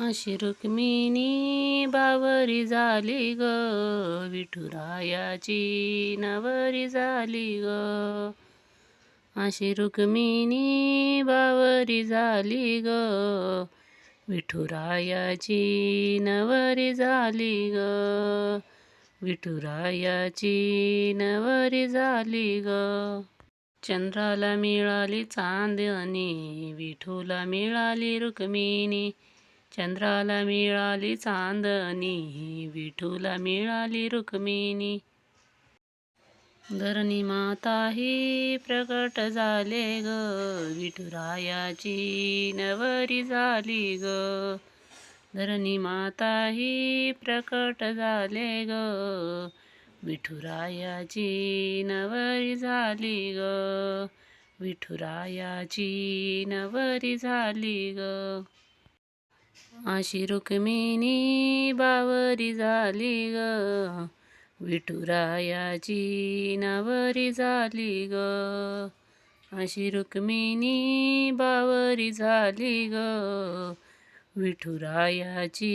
अशी रुक्मिणी बावरी झाली ग विठुरायाची नवरी झाली ग. अशी रुक्मिणी बावरी झाली ग विठुरायाची नवरी झाली ग. विठुरायाची नवरी झाली ग. चंद्राला मिळाली चांदणी विठूला मिळाली रुक्मिणी. चंद्राला मिळाली चांदणी विठूला मिळाली रुक्मिणी. धरणी माता ही प्रकट झाले ग विठुरायाची नवरी झाली ग. धरणी माता ही प्रकट झाले ग विठुरायाची नवरी झाली ग. विठुरायाची नवरी झाली ग. अशी रुक्मिणी बावरी झाली ग. विठुरायाची नवरी झाली ग. अशी रुक्मिणी बावरी झाली ग. विठुरायाची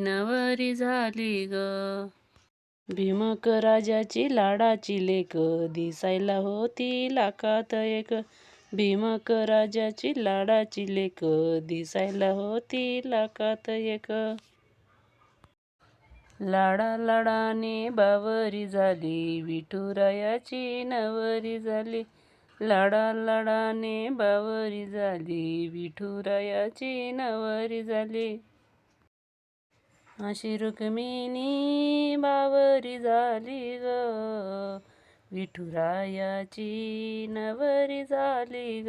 नवरी झाली ग. भीमक राजाची लाडाची लेक दिसायला होती लाखात एक. भीमक राजाची लाडाची लेक. दिसायला होती लाखात एक. लाडा लाडाने बावरी झाली विठुरायाची नवरी झाली. लाडा लाडाने बावरी झाली विठुरायाची नवरी झाली. अशी रुक्मिणी बावरी झाली ग. विठुरायाची नवरी झाली ग.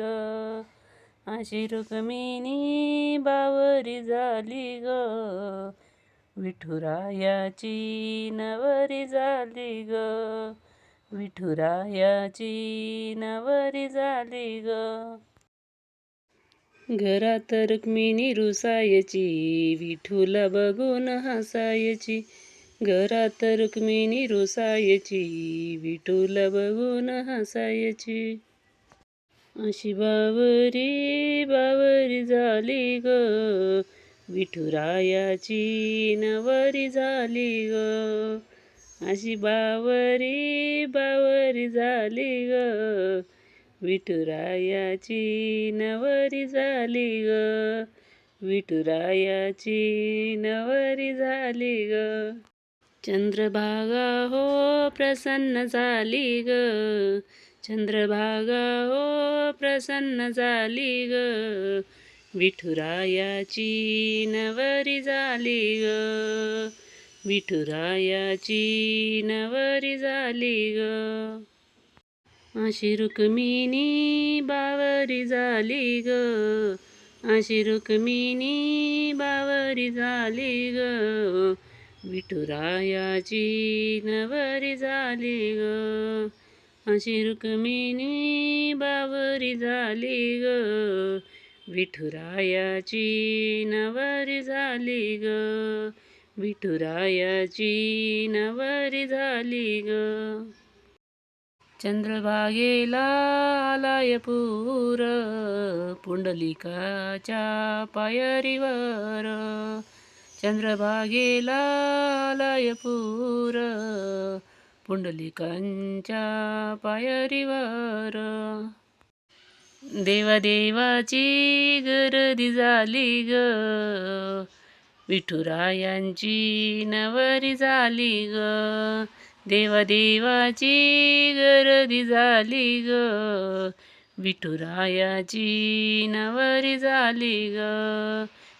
अशी रुक्मिणी बावरी झाली ग. विठुरायाची नवरी झाली ग. विठुरायाची नवरी झाली ग. घरात रुक्मिणी रुसायची विठूला बघून हसायची. घरात रुक्मिणी रुसायची विठूल बघून हसायची. अशी बावरी बावरी झाली ग. विठुरायाची नवरी झाली ग. अशी बावरी बावरी झाली ग. विठुरायाची नवरी झाली ग. विठुरायाची नवरी झाली ग. चंद्रभागा हो प्रसन्न झाली ग. चंद्रभागा हो प्रसन्न झाली ग. विठुरायाची नवरी झाली ग. विठुरायाची नवरी झाली ग. अशी रुक्मिणी बावरी झाली ग. अशी रुक्मिणी बावरी झाली ग. विठुरायाची नवरी झाली ग. अशी रुक्मिणी बावरी झाली ग. विठुरायाची नवरी झाली ग. विठुरायाची नवरी झाली ग. चंद्रभागेला आलाय पूर पुंडलिकाच्या पायरीवर. चंद्रभागेला आलाय पूर पुंडलिकांच्या पायरीवर. देवादेवाची गर्दी झाली ग विठुरायांची नवरी झाली ग. देवादेवाची गर्दी झाली ग विठुरायाची नवरी झाली ग.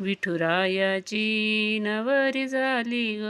विठुरायाची नवरी झाली ग.